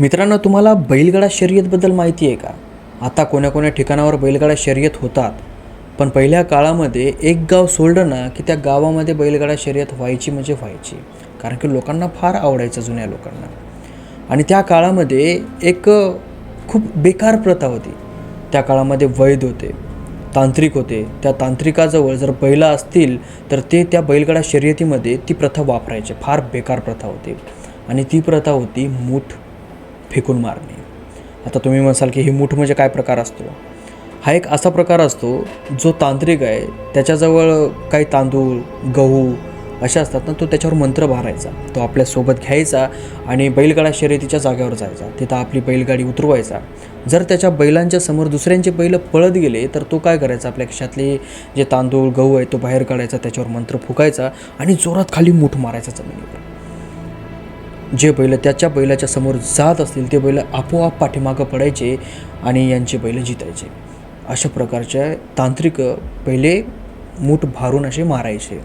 मित्रांनो तुम्हाला बैलगाडा शर्यतबद्दल माहिती आहे का? आता कोण्या कोण्या ठिकाणावर बैलगाडा शर्यत होतात. पण पहिल्या काळामध्ये एक गाव सोडलं ना की त्या गावामध्ये बैलगाडा शर्यत व्हायची म्हणजे व्हायची. कारण की लोकांना फार आवडायचं जुन्या लोकांना. आणि त्या काळामध्ये एक खूप बेकार प्रथा होती. त्या काळामध्ये वैद होते तांत्रिक होते. त्या तांत्रिकाजवळ जर बैला असतील तर ते त्या बैलगाडा शर्यतीमध्ये ती प्रथा वापरायचे. फार बेकार प्रथा होती. आणि ती प्रथा होती मूठ. फेकून मारणे. आता तुम्ही म्हणाल की ही मूठ म्हणजे काय प्रकार असतो? हा एक असा प्रकार असतो जो तांत्रिक आहे. त्याच्याजवळ काही तांदूळ गहू असे असतात ना तो त्याच्यावर मंत्र भारायचा तो आपल्यासोबत घ्यायचा आणि बैलगाडा शर्यतीच्या जागेवर जायचा. तिथं आपली बैलगाडी उतरवायचा. जर त्याच्या बैलांच्या समोर दुसऱ्यांचे बैल पळत गेले तर तो काय करायचा? आपल्या खिशातले जे तांदूळ गहू आहे तो बाहेर काढायचा त्याच्यावर मंत्र फुकायचा आणि जोरात खाली मूठ मारायचा जमिनीवर. जे बैल त्याच्या बैलाच्या समोर जात असतील ते बैल आपोआप पाठीमागं पडायचे आणि यांचे बैल जितायचे. अशा प्रकारच्या तांत्रिक पहिले मूठ भारून असे मारायचे.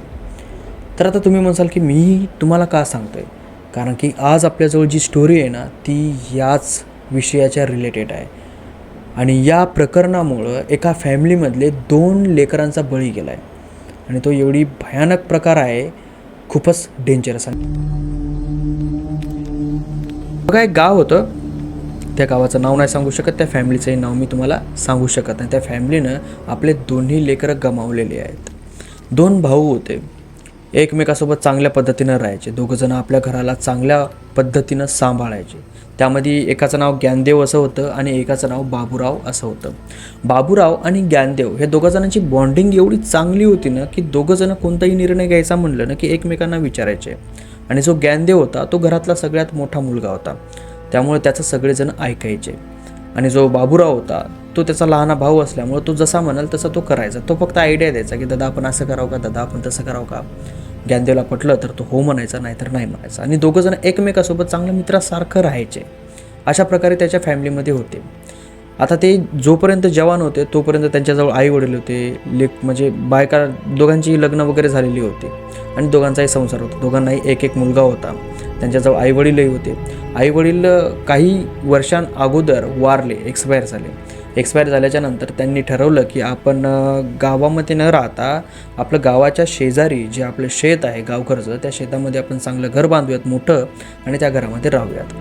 तर आता तुम्ही म्हणसाल की मी तुम्हाला का सांगतो आहे कारण की आज आपल्याजवळ जी स्टोरी आहे ना ती याच विषयाच्या रिलेटेड आहे. आणि या प्रकरणामुळं एका फॅमिलीमधले दोन लेकरांचा बळी गेला आहे आणि तो एवढी भयानक प्रकार आहे खूपच डेंजरस आहे. बघा एक गाव होतं. त्या गावाचं नाव नाही सांगू शकत त्या फॅमिलीचंही नाव मी तुम्हाला सांगू शकत नाही. त्या फॅमिलीनं आपले दोन्ही लेकरं गमावलेले आहेत. दोन भाऊ होते. एकमेकासोबत चांगल्या पद्धतीनं राहायचे. दोघंजणं आपल्या घराला चांगल्या पद्धतीनं सांभाळायचे. त्यामध्ये एकाचं नाव ज्ञानदेव असं होतं आणि एकाचं नाव बाबूराव असं होतं. बाबूराव आणि ज्ञानदेव हे दोघं जणांची बॉन्डिंग एवढी चांगली होती ना की दोघंजणं कोणताही निर्णय घ्यायचा म्हणलं ना की एकमेकांना विचारायचे. आणि जो ज्ञानदेव होता तो घरातला सगळ्यात मोठा मुलगा होता. त्यामुळे त्याचं सगळेजण ऐकायचे. आणि जो बाबुराव होता तो त्याचा लहाना भाऊ असल्यामुळे तो जसा म्हणाल तसा तो करायचा. तो फक्त आयडिया द्यायचा की दादा आपण असं करावं का? दादा आपण तसं करावं का? ज्ञानदेवला पटलं तर तो हो म्हणायचा नाही तर नाही म्हणायचा. आणि दोघंजण एकमेकासोबत चांगल्या मित्रासारखं राहायचे. अशा प्रकारे त्याच्या फॅमिलीमध्ये होते. आता ते जोपर्यंत जवान होते तोपर्यंत त्यांच्याजवळ आई वडील होते लेख म्हणजे बायका दोघांची लग्न वगैरे झालेली होती आणि दोघांचाही संसार होता. दोघांनाही एक एक मुलगा होता. त्यांच्याजवळ आई वडीलही होते. आई वडील काही वर्षां अगोदर वारले एक्सपायर झाले. एक्सपायर झाल्याच्यानंतर त्यांनी ठरवलं की आपण गावामध्ये न राहता आपलं गावाच्या शेजारी जे आपलं शेत आहे गावघरचं त्या शेतामध्ये आपण चांगलं घर बांधूयात मोठं आणि त्या घरामध्ये राहूयात.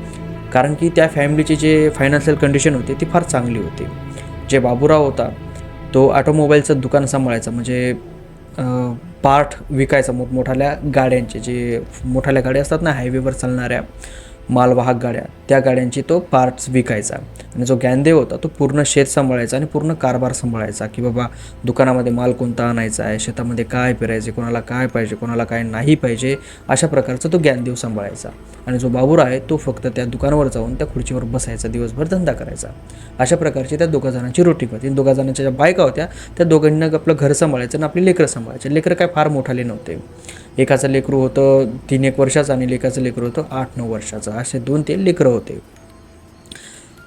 कारण की त्या फॅमिलीची जे फायनान्शियल कंडिशन होती ती फार चांगली होती. जे बाबूराव होता तो ऑटोमोबाईलचं दुकान सांभाळायचा. म्हणजे पार्ट विकायचा. मोठमोठाल्या गाड्यांचे जे मोठाल्या गाड्या असतात ना हायवेवर चालणाऱ्या मालवाहक गाड्या. त्या गाड्यांची तो पार्ट्स विकायचा. आणि जो ज्ञानदेव होता तो पूर्ण शेत सांभाळायचा आणि पूर्ण कारभार सांभाळायचा की बाबा दुकानामध्ये माल कोणता आणायचा आहे शेतामध्ये काय पेरायचे कोणाला काय पाहिजे कोणाला काय नाही पाहिजे अशा प्रकारचा तो ज्ञानदेव सांभाळायचा. आणि जो बाबूर आहे तो फक्त त्या दुकानावर जाऊन त्या खुर्चीवर बसायचा दिवसभर धंदा करायचा. अशा प्रकारची त्या दोघा जणांची रोटी होती. दोघा जणांच्या ज्या बायका होत्या त्या दोघांना आपलं घर सांभाळायचं आणि आपली लेकरं सांभाळायचे. लेकरं काय फार मोठाले नव्हते. एकाचं लेकरू होतं तीन एक वर्षाचं आणि लेकाचं लेकरू होतं आठ नऊ वर्षाचं. असे दोन ते लेकरं होते.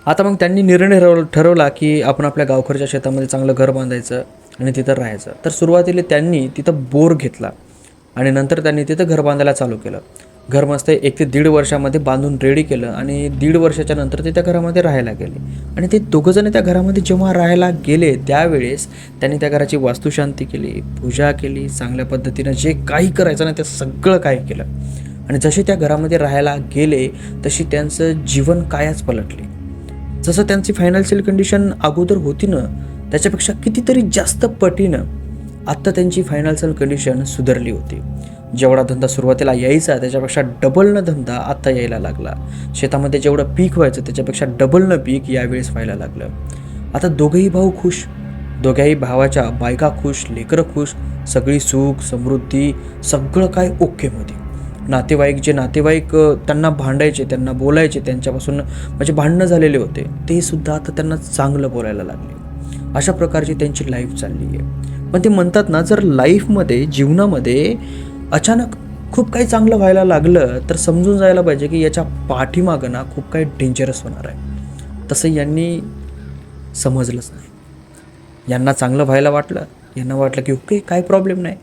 आता मग त्यांनी निर्णय ठरव ठरवला की आपण आपल्या गावखरच्या शेतामध्ये चांगलं घर बांधायचं आणि तिथं राहायचं. तर सुरुवातीला त्यांनी तिथं बोर घेतला आणि नंतर त्यांनी तिथं घर बांधायला चालू केलं. घरमस्त एक ते दीड वर्षामध्ये बांधून रेडी केलं आणि दीड वर्षाच्या नंतर ते त्या घरामध्ये राहायला गेले. आणि ते दोघंजण त्या घरामध्ये जेव्हा राहायला गेले त्यावेळेस त्यांनी त्या घराची वास्तुशांती केली पूजा केली चांगल्या पद्धतीनं जे काही करायचं ना ते सगळं काही केलं. आणि जसे त्या घरामध्ये राहायला गेले तशी त्यांचं जीवन कायाच पलटले. जसं त्यांची फायनान्शियल कंडिशन अगोदर होती ना त्याच्यापेक्षा कितीतरी जास्त पटीनं आत्ता त्यांची फायनान्शियल कंडिशन सुधारली होती. जेवढा धंदा सुरुवातीला यायचा त्याच्यापेक्षा डबलनं धंदा आत्ता यायला लागला. शेतामध्ये जेवढं पीक व्हायचं त्याच्यापेक्षा डबलनं पीक यावेळेस व्हायला लागलं. आता दोघेही भाऊ खुश. दोघ्याही भावाच्या बायका खुश लेकरं खुश सगळी सुख समृद्धी सगळं काय ओकेमध्ये नातेवाईक जे नातेवाईक त्यांना भांडायचे त्यांना बोलायचे त्यांच्यापासून म्हणजे भांडणं झालेले होते ते सुद्धा आता त्यांना चांगलं बोलायला लागले. अशा प्रकारची त्यांची लाईफ चालली आहे. पण ते म्हणतात ना जर लाईफमध्ये जीवनामध्ये अचानक खूप काही चांगलं व्हायला लागलं तर समजून जायला पाहिजे की याच्या पाठीमागं ना खूप काही डेंजरस होणार आहे. तसं यांनी समजलंच नाही. यांना चांगलं व्हायला वाटलं यांना वाटलं की ओके काय प्रॉब्लेम नाही.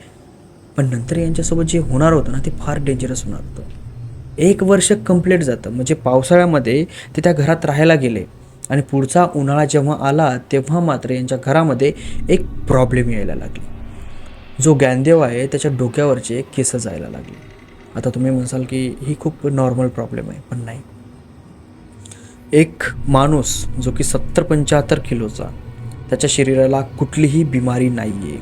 पण नंतर यांच्यासोबत जे होणार होतं ना ते फार डेंजरस होणार होतं. एक वर्ष कंप्लीट जातं. म्हणजे पावसाळ्यामध्ये ते त्या घरात राहायला गेले आणि पुढचा उन्हाळा जेव्हा आला तेव्हा मात्र यांच्या घरामध्ये एक प्रॉब्लेम यायला लागली. जो ज्ञानदेव आहे त्याच्या डोक्यावरचे केस जायला लागले. आता तुम्ही म्हणसाल की ही खूप नॉर्मल प्रॉब्लेम आहे पण नाही. एक माणूस जो की सत्तर पंच्याहत्तर किलोचा त्याच्या शरीराला कुठलीही बिमारी नाही आहे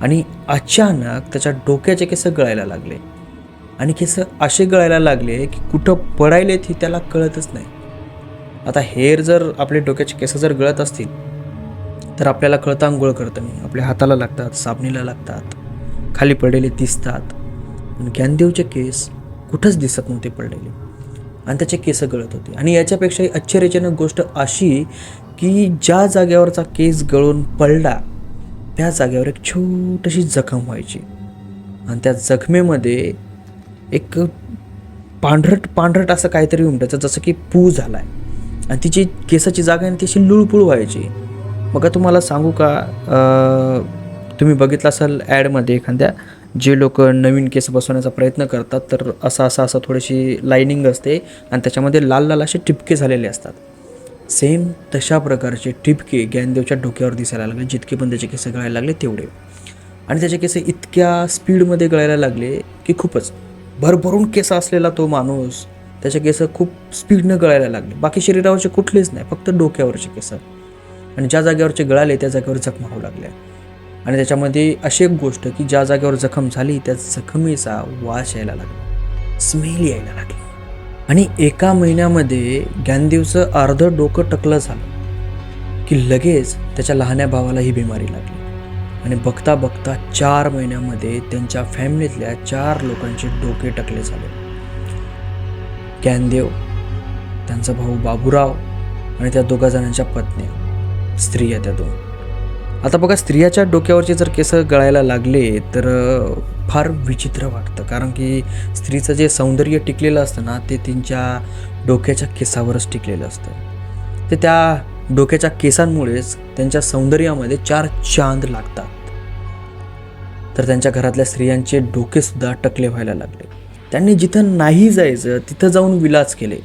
आणि अचानक त्याच्या डोक्याचे केस गळायला लागले. आणि केस असे गळायला लागले की कुठं पडायलेत हे त्याला कळतच नाही. आता हेअर जर आपले डोक्याचे केस जर गळत असतील तर आपल्याला कळतं आंघोळ करतं नाही आपल्या हाताला लागतात साबणीला लागतात खाली पडलेले दिसतात. पण ज्ञानदेवचे केस कुठंच दिसत नव्हते पडलेले. आणि त्याचे केस गळत होते. आणि याच्यापेक्षाही आश्चर्यजनक गोष्ट अशी की ज्या जागेवरचा केस गळून पडला त्या जागेवर एक छोटीशी जखम व्हायची. आणि त्या जखमेमध्ये एक पांढरट पांढरट असं काहीतरी उमटायचं जसं की पू झाला आहे आणि तिची केसाची जागा आहे ना ती अशी लुळपुळ व्हायची. मग तुम्हाला सांगू का तुम्ही बघितलं असाल ॲडमध्ये एखाद्या जे लोक नवीन केस बसवण्याचा प्रयत्न करतात तर असं असं असं थोडीशी लाईनिंग असते आणि त्याच्यामध्ये लाल लाल असे टिपके झालेले असतात. सेम तशा प्रकारचे टिपके ज्ञानदेवच्या डोक्यावर दिसायला लागले जितके पण त्याचे केस गळायला लागले तेवढे. आणि त्याचे केस इतक्या स्पीडमध्ये गळायला लागले की खूपच. भरभरून केस असलेला तो माणूस त्याचे केस खूप स्पीडनं गळायला लागले. बाकी शरीरावरचे कुठलेच नाही फक्त डोक्यावरचे केस. आणि ज्या जागेवरचे गळाले त्या जागेवर जखमा होऊ लागल्या. आणि त्याच्यामध्ये अशी एक गोष्ट की ज्या जागेवर जखम झाली त्या जखमेचा वास यायला लागला. स्मेल यायला लागली. आणि एका महिन्यामध्ये ज्ञानदेवचं अर्धं डोकं टकलं झालं की लगेच त्याच्या लहान्या भावाला ही बिमारी लागली. आणि बघता बघता चार महिन्यामध्ये त्यांच्या फॅमिलीतल्या चार लोकांचे डोके टकले झाले. ज्ञानदेव त्यांचा भाऊ बाबूराव आणि त्या दोघा जणांच्या पत्नी. स्त्रिया त्या दोन. आता बघा स्त्रियाच्या डोक्यावरचे जर केस गळायला लागले तर फार विचित्र वाटतं. कारण की स्त्रीचं जे सौंदर्य टिकलेलं असतं ना ते त्यांच्या डोक्याच्या केसावरच टिकलेलं असतं. ते त्या डोक्याच्या केसांमुळेच त्यांच्या सौंदर्यामध्ये चार चांद लागतात. तर त्यांच्या घरातल्या स्त्रियांचे डोकेसुद्धा टकले व्हायला लागले. त्यांनी जिथं नाही जायचं तिथं जाऊन विलाज केले.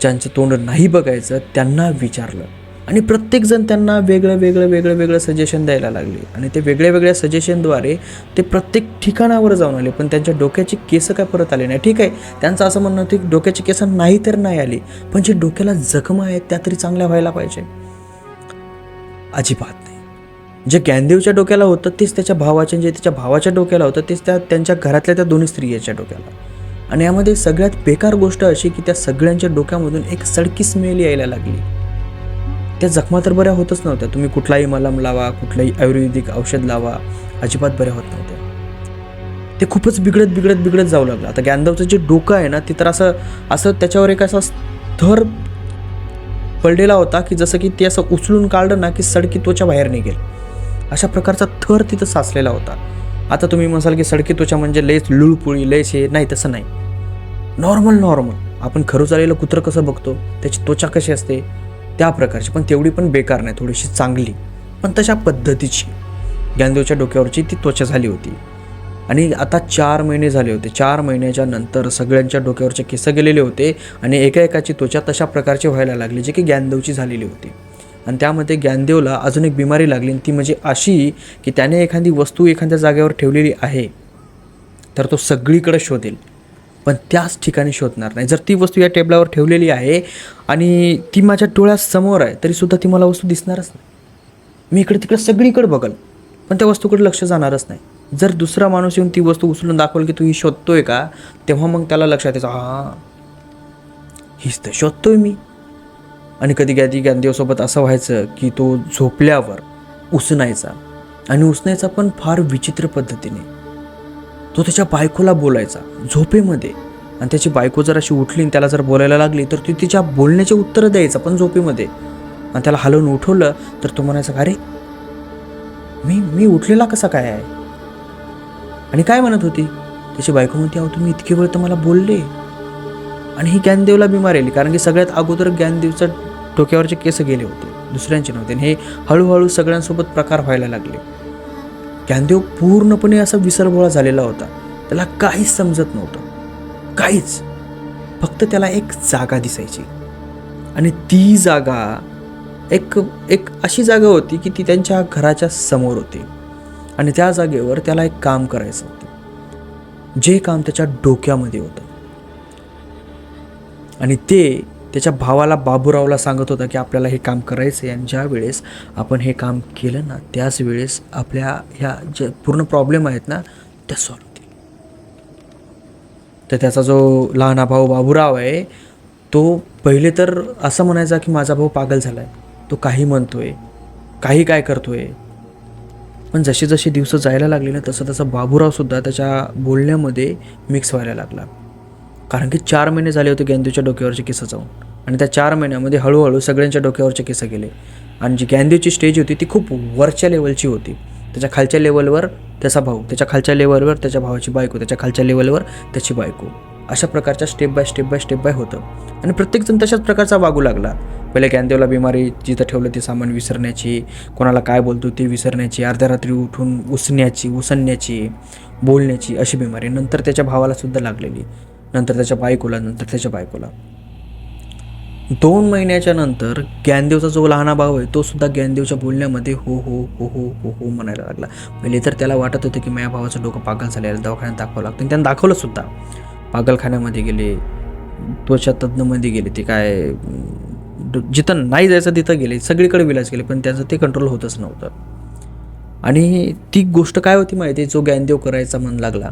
ज्यांचं तोंड नाही बघायचं त्यांना विचारलं. आणि प्रत्येकजण त्यांना वेगळं वेगळं वेगळं वेगळं सजेशन द्यायला लागले. आणि ते वेगळ्या वेगळ्या सजेशनद्वारे ते प्रत्येक ठिकाणावर जाऊन आले पण त्यांच्या डोक्याची केस काय परत आले नाही. ठीक आहे त्यांचं असं म्हणणं होतं की डोक्याची केस नाही तर नाही आली पण जे डोक्याला जखमा आहेत त्या तरी चांगल्या व्हायला पाहिजे. अजिबात नाही. जे ज्ञानदेवच्या डोक्याला होतं तेच त्याच्या भावाच्या जे त्याच्या भावाच्या डोक्याला होतं तेच त्या त्यांच्या घरातल्या त्या दोन्ही स्त्रियाच्या डोक्याला. आणि यामध्ये सगळ्यात बेकार गोष्ट अशी की त्या सगळ्यांच्या डोक्यामधून एक सडकी स्मेल यायला लागली. त्या जखमा तर बऱ्या होतच नव्हत्या. तुम्ही कुठलाही मलम लावा कुठलाही आयुर्वेदिक औषध लावा अजिबात बऱ्या होत नव्हत्या. ते खूपच बिघडत बिघडत बिघडत जाऊ लागलं. आता ज्ञानदेवचं जे डोकं आहे ना ते तर असं असं त्याच्यावर एक असा थर पडलेला होता की जसं की ते असं उचलून काढलं ना की सडकी त्वचा बाहेर निघेल. अशा प्रकारचा थर तिथं साचलेला होता. आता तुम्ही म्हणाल की सडकी त्वचा म्हणजे लयच लुळपुळी लयच हे नाही तसं नाही. Normal normal. आपण खरंच आलेलं कुत्रं कसं बघतो? त्याची त्वचा कशी असते? त्या प्रकारची. पण तेवढी पण बेकार नाही थोडीशी चांगली. पण तशा पद्धतीची. ज्ञानदेवच्या डोक्यावरची ती त्वचा झाली होती. आणि आता चार महिने झाले होते. चार महिन्याच्या नंतर सगळ्यांच्या डोक्यावरचे केस गेलेले होते आणि एका एकाची त्वचा तशा प्रकारची व्हायला लागली जी की ज्ञानदेवची झालेली होती. आणि त्यामध्ये ज्ञानदेवला अजून एक बिमारी लागली आणि ती म्हणजे अशी की त्याने एखादी वस्तू एखाद्या जागेवर ठेवलेली आहे तर तो सगळीकडे शोधेल. पण त्याच ठिकाणी शोधणार नाही. जर ती वस्तू या टेबलावर ठेवलेली आहे आणि ती माझ्या डोळ्यासमोर आहे तरीसुद्धा ती मला वस्तू दिसणारच नाही. मी इकडे तिकडे सगळीकडे बघल पण त्या वस्तूकडे लक्ष जाणारच नाही. जर दुसरा माणूस येऊन ती वस्तू उचलून दाखवल की तू ही शोधतोय का तेव्हा मग त्याला लक्षात यायचं हां हीच तर शोधतोय मी. आणि कधी कधी ज्ञानदेवसोबत असं व्हायचं की तो झोपल्यावर उसनायचा. आणि उसनायचा पण फार विचित्र पद्धतीने. तो त्याच्या बायकोला बोलायचा झोपेमध्ये. आणि त्याची बायको जर अशी उठली आणि त्याला जर बोलायला लागली तर ती तिच्या बोलण्याचे उत्तरं द्यायचं पण झोपेमध्ये. आणि त्याला हलवून उठवलं तर तो म्हणायचा अरे मी मी उठलेला कसा काय आहे? आणि काय म्हणत होती? त्याची बायको म्हणते अहो तुम्ही इतके वेळ तर मला बोलले. आणि ही ज्ञानदेवला बिमार आली कारण की सगळ्यात अगोदर ज्ञानदेवच्या डोक्यावरचे केस गेले होते दुसऱ्यांचे नव्हते. आणि हे हळूहळू सगळ्यांसोबत प्रकार व्हायला लागले. ज्ञानदेव पूर्णपणे असा विसरभोळा झालेला होता. त्याला काहीच समजत नव्हतं. काहीच. फक्त त्याला एक जागा दिसायची. आणि ती जागा एक एक अशी जागा होती की ती त्यांच्या घराच्या समोर होती. आणि त्या जागेवर त्याला एक काम करायचं होतं. जे काम त्याच्या डोक्यामध्ये होतं. आणि ते त्याच्या भावाला बाबूरावला सांगत होता की आपल्याला हे काम करायचं आहे आणि ज्या वेळेस आपण हे काम केलं ना त्याच वेळेस आपल्या ह्या ज्या पूर्ण प्रॉब्लेम आहेत ना त्या सॉल्व होतील. तर त्याचा जो लहाना भाऊ बाबूराव आहे तो पहिले तर असं म्हणायचा की माझा भाऊ पागल झाला आहे तो काही म्हणतो आहे काही काय करतो आहे पण जसे जशी दिवस जायला लागले ना तसं तसं बाबूरावसुद्धा त्याच्या बोलण्यामध्ये मिक्स व्हायला लागला. कारण की चार महिने झाले होते गेंदूच्या डोक्यावरचे केस जाऊन. आणि त्या चार महिन्यामध्ये हळूहळू सगळ्यांच्या डोक्यावरचे केस गेले. आणि जी गँदूची स्टेज होती ती खूप वरच्या लेवलची होती. त्याच्या खालच्या लेवलवर त्याचा भाऊ त्याच्या खालच्या लेवलवर त्याच्या भावाची बायको त्याच्या खालच्या लेवलवर त्याची बायको. अशा प्रकारच्या step by step by step by होतं. आणि प्रत्येकजण तशाच प्रकारचा वागू लागला. पहिले गँदेवला बिमारी जिथं ठेवलं ते सामान विसरण्याची कोणाला काय बोलतो ते विसरण्याची अर्ध्या रात्री उठून उसण्याची उसणण्याची बोलण्याची अशी बिमारी. नंतर त्याच्या भावाला सुद्धा लागलेली. नंतर त्याच्या बायकोला नंतर त्याच्या बायकोला. दोन महिन्याच्या नंतर ज्ञानदेवचा जो लहाना भाऊ आहे तो सुद्धा ज्ञानदेवच्या बोलण्यामध्ये हो हो हो हो हो हो म्हणायला लागला. पहिले तर त्याला वाटत होतं की माझ्या भावाचं डोकं पागल झालेलं दवाखान्यात दाखवावं लागतं. आणि त्यांना दाखवलं सुद्धा. पागलखान्यामध्ये गेले त्वचा तज्ज्ञमध्ये गेले ते काय जिथं नाही जायचं तिथं गेले सगळीकडे विलाज केले पण त्याचं ते कंट्रोल होतच नव्हतं. आणि ती गोष्ट काय होती माहिती जो ज्ञानदेव करायचा मन लागला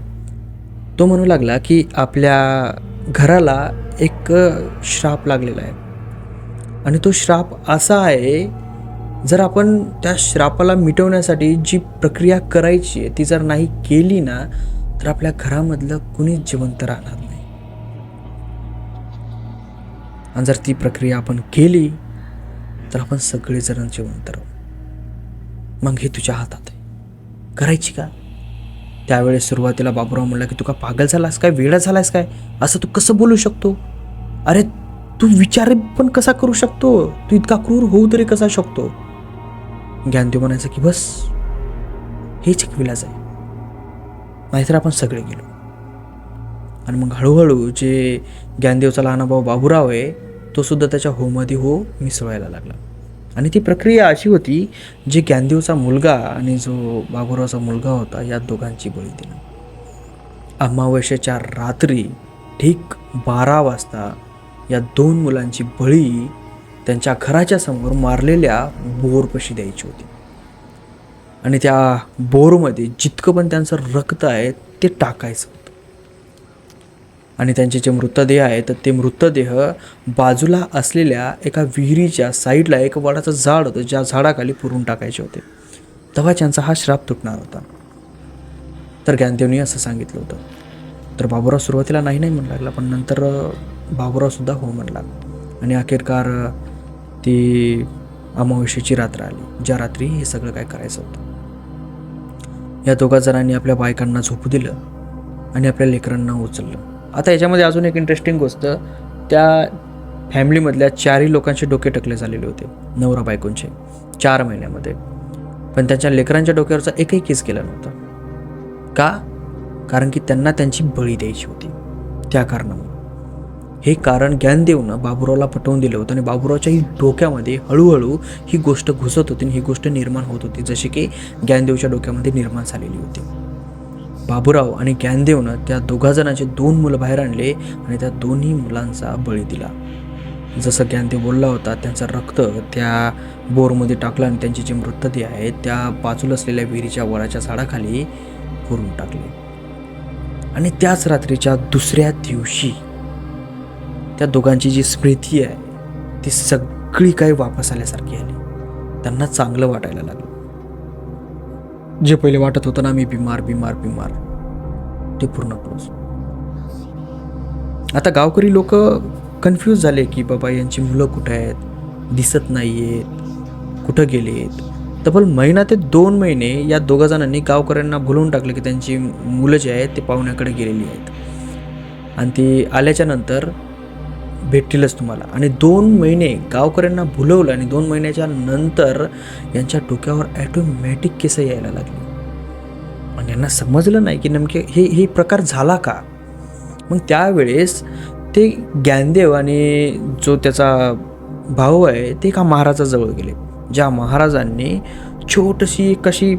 तो म्हणू लागला की आपल्या घराला एक श्राप लागलेला आहे. आणि तो श्राप असा आहे जर आपण त्या श्रापाला मिटवण्यासाठी जी प्रक्रिया करायची आहे ती जर नाही केली ना तर आपल्या घरामधलं कुणीच जिवंत राहणार नाही. आणि जर ती प्रक्रिया आपण केली तर आपण सगळेजण जिवंत राहू. मग हे तुझ्या हातात आहे. करायची का? त्यावेळेस सुरुवातीला बाबूराव म्हणला की तू का पागल झालास काय? वेळा झालास काय? असं तू कसं बोलू शकतो? अरे तू विचार पण कसा करू शकतो? तू इतका क्रूर होऊ तरी कसा शकतो? ज्ञानदेव म्हणायचं की बस हेच एक विलाज आहे. नाहीतर आपण सगळे गेलो. आणि मग हळूहळू जे ज्ञानदेवचा लहान भाऊ बाबूराव आहे तो सुद्धा त्याच्या होमध्ये हो मिसळायला लागला. आणि ती प्रक्रिया अशी होती जे ज्ञानदेवचा मुलगा आणि जो बाबूरावचा मुलगा होता या दोघांची बळी दिली अमावस्येच्या रात्री ठीक बारा वाजता या दोन मुलांची बळी त्यांच्या घराच्या समोर मारलेल्या बोरपशी द्यायची होती. आणि त्या बोरमध्ये जितकं पण त्यांचं रक्त आहे ते टाकायचं होतं. आणि त्यांचे जे मृतदेह आहेत तर ते मृतदेह बाजूला असलेल्या एका विहिरीच्या साईडला एक वडाचं झाड होतं ज्या झाडाखाली पुरून टाकायचे होते. तेव्हा त्यांचा हा श्राप तुटणार होता. तर ज्ञानदेवनी असं सांगितलं होतं. तर बाबुराव सुरुवातीला नाही नाही म्हणू लागला पण नंतर बाबुरावसुद्धा बाबूरावसुद्धा हो म्हणला. आणि अखेरकार ती अमावस्येची रात्र आली ज्या रात्री हे सगळं काय करायचं होतं. या दोघा जणांनी आपल्या बायकांना झोपू दिलं आणि आपल्या लेकरांना उचललं. आता याच्यामध्ये अजून एक इंटरेस्टिंग गोष्ट त्या फॅमिलीमधल्या चारही लोकांचे डोके टकले झालेले होते नवरा बायकोंचे चार महिन्यामध्ये. पण त्यांच्या लेकरांच्या डोक्यावरचा एकही केस केला नव्हता. का? कारण की त्यांना त्यांची बळी द्यायची होती. त्या कारणामुळे. हे कारण ज्ञानदेवनं बाबुरावला पटवून दिलं होतं आणि बाबुरावच्याही डोक्यामध्ये हळूहळू ही गोष्ट घुसत होती आणि ही गोष्ट निर्माण होत होती जशी की ज्ञानदेवच्या डोक्यामध्ये निर्माण झालेली होती. बाबुराव आणि ज्ञानदेवनं त्या दोघाजणांचे दोन मुलं बाहेर आणले आणि त्या दोन्ही मुलांचा बळी दिला. जसं ज्ञानदेव बोलला होता त्यांचं रक्त त्या बोरमध्ये टाकलं आणि त्यांचे जे मृतदेह आहेत त्या बाजूला असलेल्या विहिरीच्या वराच्या झाडाखाली पुरून टाकले. आणि त्याच रात्रीच्या दुसऱ्या दिवशी त्या दोघांची जी स्मृती आहे ती सगळी काही वापस आल्यासारखी आली. त्यांना चांगलं वाटायला लागलं. जे पहिले वाटत होतं ना मी बिमार बिमार बिमार ते पूर्ण क्लोज आता गावकरी लोक कन्फ्यूज झाले की बाबा यांची मुलं कुठं आहेत? दिसत नाही आहेत कुठं गेलेत? तब्बल महिना ते दोन महिने या दोघा जणांनी गावकऱ्यांना भुलवून टाकलं की त्यांची मुलं जी आहेत ते पाहुण्याकडे गेलेली आहेत. आणि ती आल्याच्यानंतर भेटतीलच तुम्हाला. आणि दोन महिने गावकऱ्यांना भुलवलं आणि दोन महिन्याच्या नंतर यांच्या डोक्यावर ॲटोमॅटिक केसं यायला लागले. आणि यांना समजलं नाही की नेमके हे हे प्रकार झाला का? मग त्यावेळेस ते ज्ञानदेव आणि जो त्याचा भाऊ आहे ते एका महाराजाजवळ गेले. ज्या महाराजांनी छोटीशी एक अशी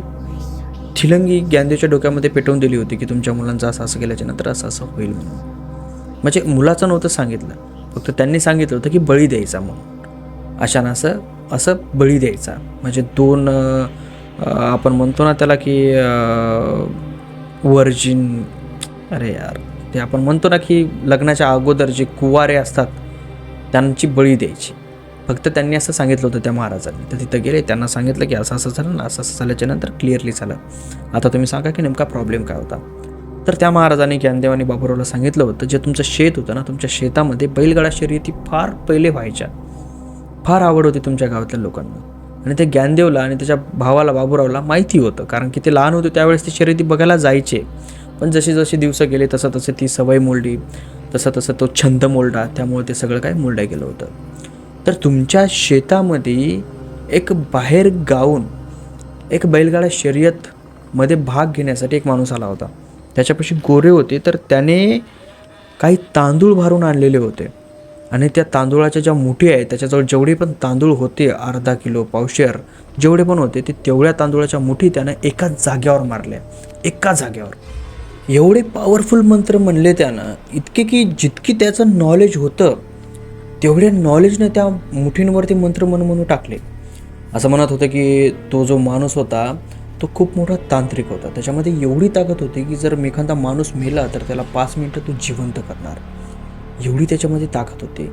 थिलंगी ज्ञानदेवच्या डोक्यामध्ये पेटवून दिली होती की तुमच्या मुलांचं असं असं केल्याच्यानंतर असं असं होईल म्हणून. म्हणजे मुलाचं नव्हतं सांगितलं. फक्त त्यांनी सांगितलं होतं की बळी द्यायचा म्हणून. अशानं असं असं बळी द्यायचा. म्हणजे दोन आपण म्हणतो ना त्याला की वर्जिन अरे यार ते आपण म्हणतो ना की लग्नाच्या अगोदर जे कुवारे असतात त्यांची बळी द्यायची. फक्त त्यांनी असं सांगितलं होतं त्या महाराजांनी. तर तिथं गेले त्यांना सांगितलं की असं असं झालं ना असं असं झाल्याच्यानंतर क्लिअरली झालं. आता तुम्ही सांगा की नेमका प्रॉब्लेम काय होता? तर त्या महाराजांनी ज्ञानदेवाने बाबुरावला सांगितलं होतं जे तुमचं शेत होतं ना तुमच्या शेतामध्ये बैलगाडा शर्यती फार पहिले व्हायच्या. फार आवड होती तुमच्या गावातल्या लोकांना. आणि ते ज्ञानदेवला आणि त्याच्या भावाला बाबुरावला माहिती होतं कारण की ते लहान होते त्यावेळेस ते शर्यती बघायला जायचे. पण जसे जसे दिवस गेले तसं तसं ती सवय मोडली तसं तसं तो छंद मोलडा त्यामुळे ते सगळं काय मोलडा गेलं होतं. तर तुमच्या शेतामध्ये एक बाहेर गाऊन एक बैलगाडा शर्यतमध्ये भाग घेण्यासाठी एक माणूस आला होता. त्याच्यापाशी गोरे होते तर त्याने काही तांदूळ भरून आणलेले होते. आणि त्या तांदूळाच्या ज्या मुठी आहेत त्याच्याजवळ जेवढे पण तांदूळ होते अर्धा किलो पावशेर जेवढे पण होते ते तेवढ्या तांदूळाच्या मुठी त्यानं एकाच जाग्यावर मारल्या. एका जाग्यावर. एवढे पॉवरफुल मंत्र म्हणले त्यानं इतके की जितकी त्याचं नॉलेज होतं तेवढ्या नॉलेजनं त्या मुठींवरती मंत्र म्हणून म्हणून टाकले. असं म्हणत होतं की तो जो माणूस होता तो खूप मोठा तांत्रिक होता. त्याच्यामध्ये एवढी ताकद होती की जर एखादा माणूस मेला तर त्याला पाच मिनटं तो जिवंत करणार. एवढी त्याच्यामध्ये ताकद होती.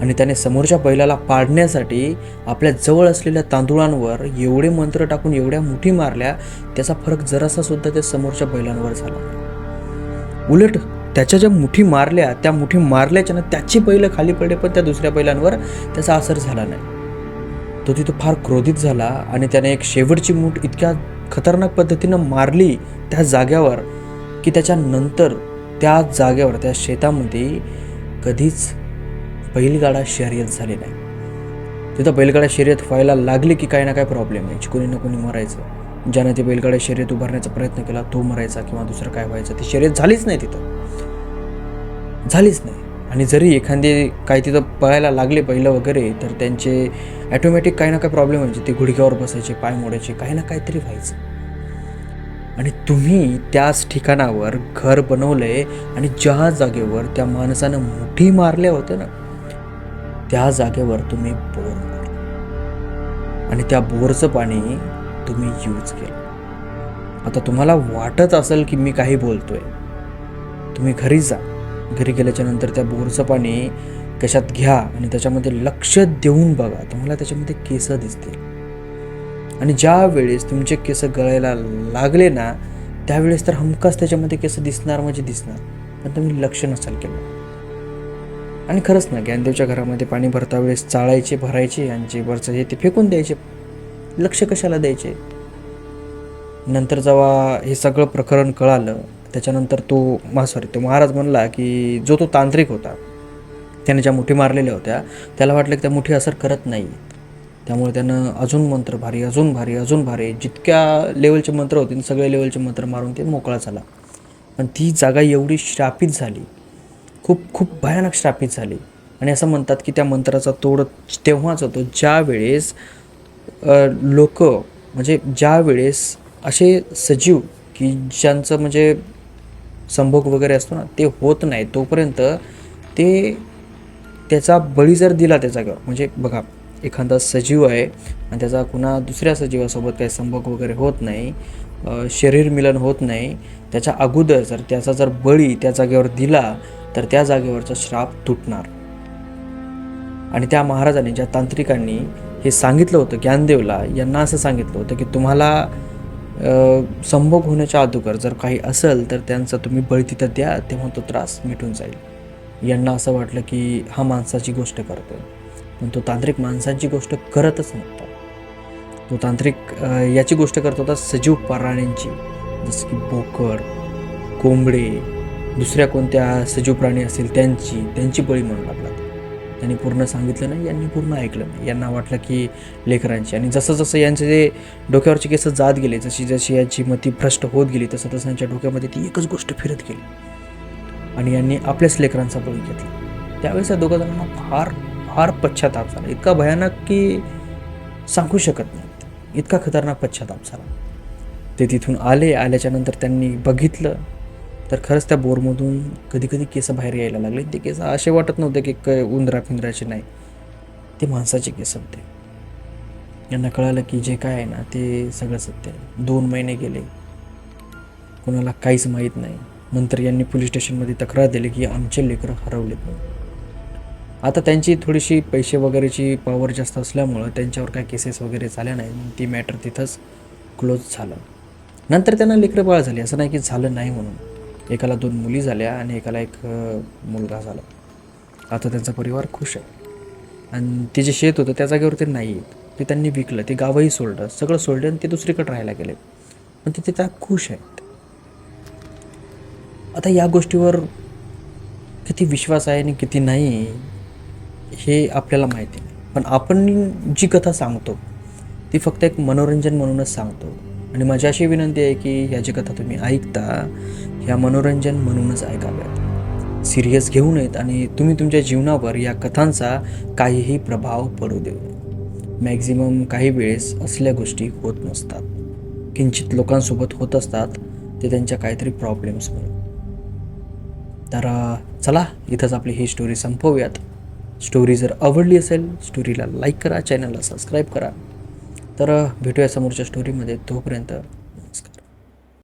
आणि त्याने समोरच्या बैलाला पाडण्यासाठी आपल्या जवळ असलेल्या तांदूळांवर एवढे मंत्र टाकून एवढ्या मुठी मारल्या त्याचा फरक जरासा सुद्धा त्या समोरच्या बैलांवर झाला उलट त्याच्या ज्या मुठी मारल्या त्या मुठी मारल्याच्या ना त्याची बैलं खाली पडले पण त्या दुसऱ्या बैलांवर त्याचा असर झाला नाही. तो तिथं फार क्रोधित झाला आणि त्याने एक शेवटची मूठ इतक्या खतरनाक पद्धतीनं मारली त्या जाग्यावर की त्याच्यानंतर त्या जागेवर त्या शेतामध्ये कधीच बैलगाडा शर्यत झाली नाही. तिथं बैलगाडा शर्यत व्हायला लागली की काही ना काही प्रॉब्लेम आहे. कोणी ना कोणी मरायचं. ज्याने ते बैलगाड्या शर्यत उभारण्याचा प्रयत्न केला तो मरायचा किंवा दुसरं काय व्हायचं ती शर्यत झालीच नाही तिथं. झालीच नाही. आणि जरी एखादी काही तिथं पळायला लागले पहिलं वगैरे तर त्यांचे ॲटोमॅटिक काही ना काही प्रॉब्लेम व्हायचे. ते गुडघ्यावर बसायचे पाय मोडायचे काही ना काहीतरी व्हायचं. आणि तुम्ही त्याच ठिकाणावर घर बनवलंय आणि ज्या जागेवर त्या माणसानं मुठी मारल्या होत्या ना त्या जागेवर तुम्ही बोर मारला. आणि त्या बोरचं पाणी तुम्ही यूज केलं. आता तुम्हाला वाटत असेल की मी काही बोलतोय. तुम्ही घरी जा. घरी गेल्याच्यानंतर त्या बोरचं पाणी कशात घ्या आणि त्याच्यामध्ये लक्ष देऊन बघा. तुम्हाला त्याच्यामध्ये केस दिसतील. आणि ज्या वेळेस तुमचे केस गळायला लागले ना त्यावेळेस तर हमखास त्याच्यामध्ये केस दिसणार म्हणजे दिसणार. पण तुम्ही लक्ष नसाल केलं. आणि खरंच ना ज्ञानदेवच्या घरामध्ये पाणी भरता वेळेस चाळायचे भरायचे आणि जे वरचं हे ते फेकून द्यायचे. लक्ष कशाला द्यायचे? नंतर जेव्हा हे सगळं प्रकरण कळालं त्याच्यानंतर तो मा सॉरी तो महाराज म्हणला की जो तो तांत्रिक होता त्याने ज्या मुठी मारलेल्या होत्या त्याला वाटलं की त्या मुठी असर करत नाही. त्यामुळे त्यानं अजून मंत्र भारी अजून भारी अजून भारी जितक्या लेवलचे मंत्र होते सगळे लेवलचे मंत्र मारून ते मोकळा झाला. पण ती जागा एवढी श्रापित झाली खूप खूप भयानक श्रापित झाली. आणि असं म्हणतात की त्या मंत्राचा तोड तेव्हाच होतो ज्या वेळेस लोक म्हणजे ज्या वेळेस असे सजीव की ज्यांचं म्हणजे संभोग वगैरे असतो ना ते होत नाही तोपर्यंत ते त्याचा बळी जर दिला त्याचा ग म्हणजे बघा एखादा सजीव आहे आणि त्याचा कुणा दुसऱ्या सजीवासोबत काही संभोग वगैरे होत नाही शरीर मिलन होत नाही त्याच्या अगोदर जर त्याचा जर बळी त्या जागेवर दिला तर त्या जागेवरचा श्राप तुटणार. आणि त्या महाराजांनी ज्या तांत्रिकांनी हे सांगितलं होतं ज्ञानदेवला यांना असं सांगितलं होतं की तुम्हाला संभोग होण्याच्या अगोदर जर काही असेल तर त्यांचा तुम्ही बळी तिथं द्या तेव्हा तो त्रास मिटून जाईल. यांना असं वाटलं की हा माणसाची गोष्ट करतो पण तो तांत्रिक माणसाची गोष्ट करतच नव्हता. तो तांत्रिक याची गोष्ट करत होता सजीव प्राण्यांची जसं की बोकड कोंबडे दुसऱ्या कोणत्या सजीव प्राणी असतील त्यांची त्यांची बळी म्हणू लागला. त्यांनी पूर्ण सांगितलं नाही यांनी पूर्ण ऐकलं नाही. यांना वाटलं की लेकरांची आणि जसं जसं यांचे जे डोक्यावरचे केस जात गेले जशी जशी यांची मती भ्रष्ट होत गेली तसं तसं यांच्या डोक्यामध्ये ती एकच गोष्ट फिरत गेली. आणि यांनी आपल्याच लेकरांचा बळी घेतला. त्यावेळेस या दोघा जणांना फार फार पश्चाताप झाला. इतका भयानक की सांगू शकत नाही इतका खतरनाक पश्चाताप झाला. ते तिथून आले आल्याच्यानंतर त्यांनी बघितलं. तर खरंच त्या बोरमधून कधी कधी केस बाहेर यायला लागले. ते केस असे वाटत नव्हते की क उंदरा पिंदराचे नाही. ते माणसाचे केस होते. यांना कळालं की जे काय आहे ना ते सगळं सत्य आहे. दोन महिने गेले. कोणाला काहीच माहीत नाही. नंतर यांनी पोलीस स्टेशनमध्ये तक्रार दिली की आमचे लेकरं हरवलेत म्हणून. आता त्यांची थोडीशी पैसे वगैरेची पॉवर जास्त असल्यामुळं त्यांच्यावर काय केसेस वगैरे झाल्या नाही. ती मॅटर तिथंच क्लोज झालं. नंतर त्यांना लेकरं बाळ झाली. असं नाही की झालं नाही म्हणून. एकाला दोन मुली झाल्या आणि एकाला एक मुलगा झाला. आता त्यांचा परिवार खुश आहे. आणि ते जे शेत होतं त्या जागेवर ते नाही आहेत ते त्यांनी विकलं ते गावही सोडलं सगळं सोडलं आणि ते दुसरीकडे राहायला गेले. पण ते त्या खुश आहेत. आता या गोष्टीवर किती विश्वास आहे आणि किती नाही हे आपल्याला माहिती नाही. पण आपण जी कथा सांगतो ती फक्त एक मनोरंजन म्हणूनच सांगतो. आणि माझी अशी विनंती आहे की ह्या जी कथा तुम्ही ऐकता ह्या मनोरंजन म्हणूनच ऐकाव्यात. सिरियस घेऊ नयेत आणि तुम्ही तुमच्या जीवनावर या कथांचा काहीही प्रभाव पडू देऊ. मॅक्झिमम काही वेळेस असल्या गोष्टी होत नसतात. किंचित लोकांसोबत होत असतात ते त्यांच्या काहीतरी प्रॉब्लेम्स म्हणून तर चला इथंच आपली ही स्टोरी संपवूयात. स्टोरी जर आवडली असेल स्टोरीला लाईक करा चॅनलला सबस्क्राईब करा. तर भेटूया समोरच्या स्टोरीमध्ये तोपर्यंत.